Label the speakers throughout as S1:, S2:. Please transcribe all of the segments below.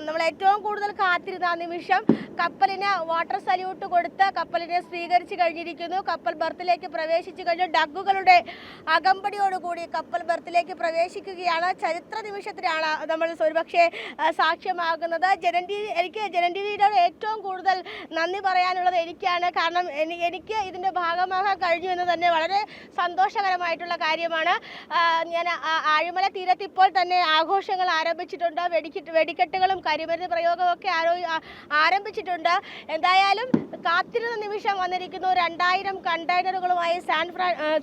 S1: നമ്മൾ ഏറ്റവും കൂടുതൽ കാത്തിരുന്ന ആ നിമിഷം കപ്പലിന് വാട്ടർ സല്യൂട്ട് കൊടുത്ത് കപ്പലിനെ സ്വീകരിച്ചു കഴിഞ്ഞിരിക്കുന്നു. കപ്പൽ ബർത്തിലേക്ക് പ്രവേശിച്ചു കഴിഞ്ഞു. ഡഗുകളുടെ അകമ്പടിയോടുകൂടി കപ്പൽ ബർത്തിലേക്ക് പ്രവേശിക്കുകയാണ്. ചരിത്ര നിമിഷത്തിനാണ് നമ്മൾ ഒരുപക്ഷെ സാക്ഷ്യമാകുന്നത്. ജനൻ ടി എനിക്ക് ജനൻ ടി ഏറ്റവും കൂടുതൽ നന്ദി പറയാനുള്ളത് എനിക്കാണ്. കാരണം എനി- എനിക്ക് ഇതിന്റെ ഭാഗമാകാൻ കഴിഞ്ഞു എന്ന് തന്നെ വളരെ സന്തോഷകരമായിട്ടുള്ള കാര്യമാണ്. ഞാൻ ആഴിമല തീരത്ത് ഇപ്പോൾ തന്നെ ആഘോഷങ്ങൾ ആരംഭിച്ചിട്ടുണ്ട്. വെടിക്കെട്ട് വെടിക്കെട്ടുകളും കരിമരുന്ന് പ്രയോഗവും ഒക്കെ ആരോ ആരംഭിച്ചിട്ടുണ്ട്. എന്തായാലും കാത്തിരുന്ന നിമിഷം വന്നിരിക്കുന്നു. രണ്ടായിരം കണ്ടെയ്നറുകളുമായി സാൻ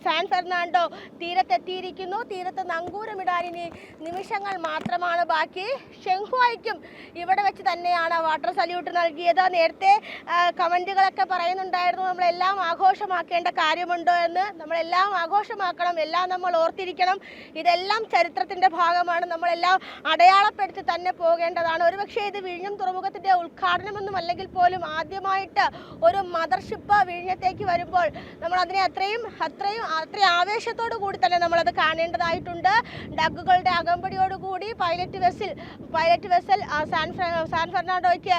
S1: സാൻ ഫെർണാണ്ടോ തീരത്തെത്തിയിരിക്കുന്നു. തീരത്ത് നങ്കൂരമിടാൻ ഇനി നിമിഷങ്ങൾ മാത്രമാണ് ബാക്കി. ഷെങ്ഹുവായിക്കും ഇവിടെ വെച്ച് തന്നെയാണ് വാട്ടർ സല്യൂട്ട് നൽകിയത്. നേരത്തെ കമന്റുകളൊക്കെ പറയുന്നുണ്ടായിരുന്നു. നമ്മളെല്ലാം ആഘോഷമാക്കേണ്ട കാര്യമുണ്ടോ എന്ന്. നമ്മളെല്ലാം ആഘോഷമാക്കണം. എല്ലാം നമ്മൾ ഓർത്തിരിക്കണം. ഇതെല്ലാം ചരിത്രത്തിന്റെ ഭാഗമാണ്. നമ്മളെല്ലാം അടയാളപ്പെടുത്തി തന്നെ പോകേണ്ടതാണ് ഒരുപക്ഷെ ഇത് വിഴിഞ്ഞം തുറമുഖത്തിന്റെ ഉദ്ഘാടനമൊന്നും അല്ലെങ്കിൽ പോലും ആദ്യമായിട്ട് ഒരു മദർഷിപ്പ് വിഴിഞ്ഞത്തേക്ക് വരുമ്പോൾ നമ്മൾ അതിനെ അത്രയും അത്രയും അത്രയും ആവേശത്തോടു കൂടി തന്നെ നമ്മളത് കാണേണ്ടതായിട്ടുണ്ട്. ഡഗുകളുടെ അകമ്പടിയോടുകൂടി pilot vessel pilot vessel San San ഫെർണാണ്ടോയ്ക്ക്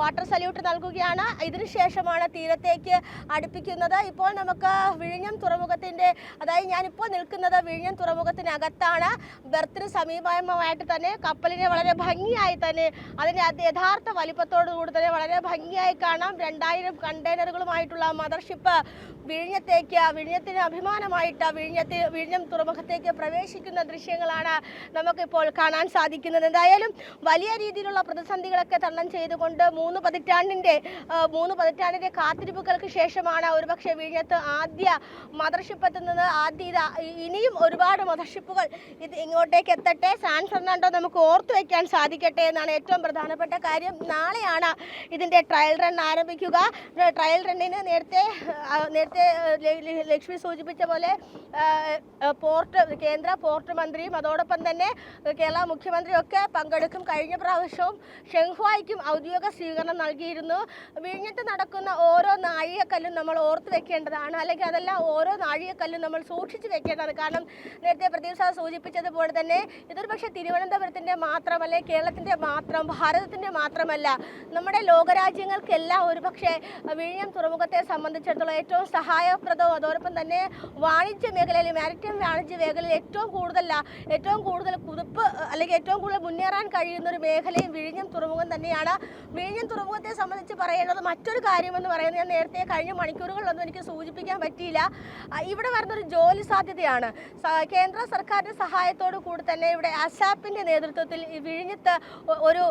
S1: water salute നൽകുകയാണ്. ഇതിനുശേഷമാണ് തീരത്തേക്ക് അടുപ്പിക്കുന്നത്. ഇപ്പോൾ നമുക്ക് വിഴിഞ്ഞം തുറമുഖത്തിന്റെ അതായത് ഞാനിപ്പോൾ നിൽക്കുന്നത് വിഴിഞ്ഞം തുറമുഖത്തിനകത്താണ്. ബെർത്തിന് സമീപമായിട്ട് തന്നെ കപ്പലിനെ വളരെ ഭംഗിയായി തന്നെ അതിന്റെ യഥാർത്ഥ വലിപ്പത്തോടുകൂടി തന്നെ വളരെ ഭംഗിയായി കാണാം. രണ്ടായിരം കണ്ടെയ്നറുകളുമായിട്ടുള്ള മദർഷിപ്പ് വിഴിഞ്ഞത്തേക്ക് വിഴിഞ്ഞത്തിന് അഭിമാനമായിട്ട് വിഴിഞ്ഞത്തെ വിഴിഞ്ഞം തുറമുഖത്തേക്ക് പ്രവേശിക്കുന്ന ദൃശ്യങ്ങളാണ് നമുക്കിപ്പോൾ കാണാൻ സാധിക്കുന്നത്. എന്തായാലും വലിയ രീതിയിലുള്ള പ്രതിസന്ധികളൊക്കെ തരണം ചെയ്തുകൊണ്ട് മൂന്ന് പതിറ്റാണ്ടിന്റെ മൂന്ന് പതിറ്റാണ്ടിന്റെ കാത്തിരിപ്പുകൾക്ക് ശേഷമാണ് ഒരുപക്ഷെ വിഴിഞ്ഞത്ത് ആദ്യ മദർഷിപ്പ് എത്തുന്നത് ആദ്യ ഇത് ഇനിയും ഒരുപാട് മദർഷിപ്പുകൾ ഇത് ഇങ്ങോട്ടേക്ക് എത്തട്ടെ. സാൻ ഫെർണാണ്ടോ നമുക്ക് ഓർത്തു വയ്ക്കാൻ സാധിക്കട്ടെ എന്നാണ് ഏറ്റവും പ്രധാനപ്പെട്ട കാര്യം. നാളെയാണ് ഇതിന്റെ ട്രയൽ റൺ ആരംഭിക്കുക. ട്രയൽ റണ്ണിന് നേരത്തെ നേരത്തെ ലക്ഷ്മി സൂചിപ്പിച്ച പോലെ പോർട്ട് കേന്ദ്ര പോർട്ട് മന്ത്രിയും അതോടൊപ്പം തന്നെ കേരള മുഖ്യമന്ത്രിയും ഒക്കെ പങ്കെടുക്കും. കഴിഞ്ഞ പ്രാവശ്യവും ഷെങ്ഹായ്ക്കും ഔദ്യോഗിക സ്വീകരണം നൽകിയിരുന്നു. വിഴിഞ്ഞത്ത് നടക്കുന്ന ഓരോ നാഴികക്കല്ലും നമ്മൾ ഓർത്ത് വെക്കേണ്ടതാണ്. അല്ലെങ്കിൽ അതെല്ലാം ഓരോ നാഴികക്കല്ലും നമ്മൾ സൂക്ഷിച്ച് വെക്കേണ്ടതാണ്. കാരണം നേരത്തെ പ്രദീപ് സാർ സൂചിപ്പിച്ചതുപോലെ തന്നെ ഇതൊരു പക്ഷേ തിരുവനന്തപുരത്തിന്റെ മാത്രമല്ല കേരളത്തിന്റെ മാത്രം ഭാരതത്തിന്റെ മാത്രമല്ല നമ്മുടെ ലോകരാജ്യങ്ങൾക്കെല്ലാം ഒരു പക്ഷേ വിഴിഞ്ഞം തുറമുഖത്തെ സംബന്ധിച്ചിടത്തോളം ഏറ്റവും സഹായപ്രദവും അതോടൊപ്പം തന്നെ വാണിജ്യ മേഖലയിൽ മാരിറ്റൈം വാണിജ്യ മേഖലയിൽ ഏറ്റവും കൂടുതൽ ഏറ്റവും കൂടുതൽ കുതിപ്പ് അല്ലെങ്കിൽ ഏറ്റവും കൂടുതൽ മുന്നേറാൻ കഴിയുന്ന ഒരു മേഖലയും വിഴിഞ്ഞം തുറമുഖം തന്നെയാണ്. വിഴിഞ്ഞം തുറമുഖത്തെ സംബന്ധിച്ച് പറയേണ്ടത് മറ്റൊരു കാര്യമെന്ന് പറയുന്നത് ഞാൻ നേരത്തെ കഴിഞ്ഞ മണിക്കൂറുകളിലൊന്നും എനിക്ക് സൂചിപ്പിക്കാൻ പറ്റിയില്ല. ഇവിടെ വരുന്നൊരു ജോലി സാധ്യതയാണ്. കേന്ദ്ര സർക്കാരിന്റെ സഹായത്തോടു കൂടി തന്നെ ഇവിടെ അസാപ്പിന്റെ നേതൃത്വത്തിൽ വിഴിഞ്ഞത്ത് ഒരു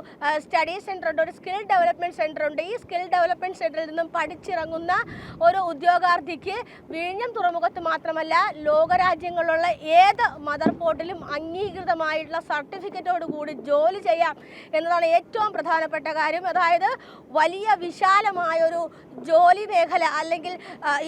S1: സ്റ്റഡി സെന്റർ ഉണ്ട് ഒരു സ്കിൽ ഡെവലപ്മെന്റ് സെന്റർ ഉണ്ട് ഈ സ്കിൽ ഡെവലപ്മെന്റ് സെന്ററിൽ നിന്നും പഠിച്ചിറങ്ങുന്ന ഒരു ഉദ്യോഗാർത്ഥിക്ക് വിഴിഞ്ഞം തുറമുഖത്ത് മാത്രമല്ല ലോകരാജ്യങ്ങളിലുള്ള ഏത് മദർ പോർട്ടിലും അംഗീകൃതമായിട്ടുള്ള സർട്ടിഫിക്കറ്റോട് കൂടി ജോലി ചെയ്യാം എന്നതാണ് ഏറ്റവും പ്രധാനപ്പെട്ട കാര്യം. അതായത് വലിയ വിശാലമായൊരു ജോലി മേഖല അല്ലെങ്കിൽ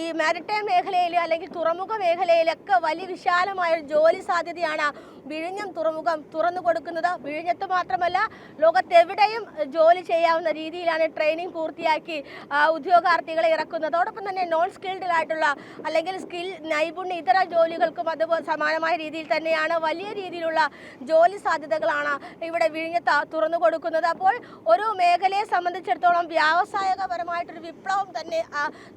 S1: ഈ മാരിടൈം മേഖലയിൽ അല്ലെങ്കിൽ തുറമുഖ മേഖലയിലൊക്കെ വലിയ വിശാലമായൊരു ജോലി സാധ്യതയാണ് വിഴിഞ്ഞം തുറമുഖം തുറന്നു കൊടുക്കുന്നത്. വിഴിഞ്ഞത്ത് മാത്രമല്ല ലോകത്തെവിടെയും ജോലി ചെയ്യാവുന്ന രീതിയിലാണ് ട്രെയിനിങ് പൂർത്തിയാക്കി ഉദ്യോഗാർത്ഥികളെ ഇറക്കുന്നത്. അതോടൊപ്പം തന്നെ നോൺ സ്കിൽഡ് ആയിട്ടുള്ള അല്ലെങ്കിൽ സ്കിൽ നൈപുണ്യ ഇതര ജോലികൾക്കും അതുപോലെ സമാനമായ രീതിയിൽ തന്നെയാണ് വലിയ രീതിയിലുള്ള ജോലി സാധ്യതകളാണ് ഇവിടെ വിഴിഞ്ഞത്ത് തുറന്നു കൊടുക്കുന്നത്. അപ്പോൾ ഒരു മേഖലയെ സംബന്ധിച്ചിടത്തോളം വ്യാവസായികപരമായിട്ടൊരു വിപ്ലവം തന്നെ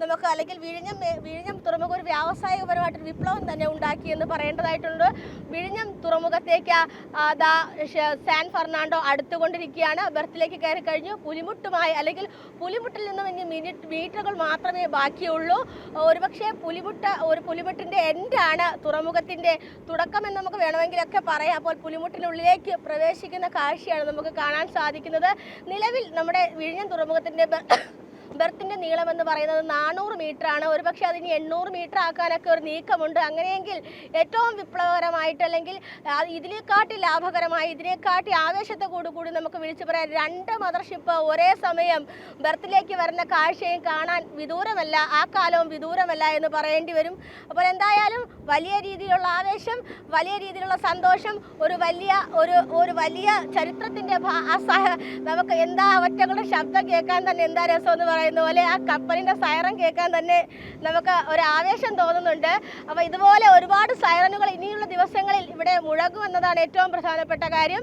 S1: നമുക്ക് അല്ലെങ്കിൽ വിഴിഞ്ഞം വിഴിഞ്ഞം തുറമുഖം ഒരു വ്യാവസായികപരമായിട്ടൊരു വിപ്ലവം തന്നെ ഉണ്ടാക്കി എന്ന് പറയേണ്ടതായിട്ടുണ്ട്. വിഴിഞ്ഞം തുറമുഖത്തേക്ക് ദാ സാൻ ഫെർണാണ്ടോ അടുത്തുകൊണ്ടിരിക്കുകയാണ്. ബർത്തിലേക്ക് കയറി കഴിഞ്ഞു. പുലിമുട്ടുമായി അല്ലെങ്കിൽ പുലിമുട്ടിൽ നിന്നും ഇനി മിനിറ്റ് മീറ്ററുകൾ മാത്രമേ ബാക്കിയുള്ളൂ. ഒരുപക്ഷെ പുലിമുട്ട് ഒരു പുലിമുട്ടിന്റെ എൻഡാണ് തുറമുഖത്തിന്റെ തുടക്കം എന്ന് നമുക്ക് വേണമെങ്കിലൊക്കെ പറയാം. അപ്പോൾ പുലിമുട്ടിനുള്ളിലേക്ക് പ്രവേശിക്കുന്ന കാഴ്ചയാണ് നമുക്ക് കാണാൻ സാധിക്കുന്നത്. നിലവിൽ നമ്മുടെ വിഴിഞ്ഞം തുറമുഖത്തിന്റെ ബ- ബെർത്തിന്റെ നീളം എന്ന് പറയുന്നത് നാനൂറ് മീറ്റർ ആണ് ഒരുപക്ഷെ അതിന് എണ്ണൂറ് മീറ്റർ ആക്കാനൊക്കെ ഒരു നീക്കമുണ്ട്. അങ്ങനെയെങ്കിൽ ഏറ്റവും വിപ്ലവകരമായിട്ട് അല്ലെങ്കിൽ ഇതിനെക്കാട്ടി ലാഭകരമായി ഇതിനെക്കാട്ടി ആവേശത്തോടു കൂടി നമുക്ക് വിളിച്ചു പറയാം രണ്ട് മദർഷിപ്പ് ഒരേ സമയം ബെർത്തിലേക്ക് വരുന്ന കാഴ്ചയും കാണാൻ വിദൂരമല്ല ആ കാലവും വിദൂരമല്ല എന്ന് പറയേണ്ടി വരും. അപ്പോൾ എന്തായാലും വലിയ രീതിയിലുള്ള ആവേശം വലിയ രീതിയിലുള്ള സന്തോഷം ഒരു വലിയ ഒരു ഒരു വലിയ ചരിത്രത്തിന്റെ നമുക്ക് എന്താ ഒറ്റകളുടെ ശബ്ദം കേൾക്കാൻ തന്നെ എന്താ രസം എന്ന് പറയുന്ന പോലെ ആ കപ്പലിന്റെ സൈറൻ കേൾക്കാൻ തന്നെ നമുക്ക് ഒരു ആവേശം തോന്നുന്നുണ്ട്. അപ്പോൾ ഇതുപോലെ ഒരുപാട് സൈറനുകൾ ഇനിയുള്ള ദിവസങ്ങളിൽ ഇവിടെ മുഴങ്ങുമെന്നതാണ് ഏറ്റവും പ്രധാനപ്പെട്ട കാര്യം.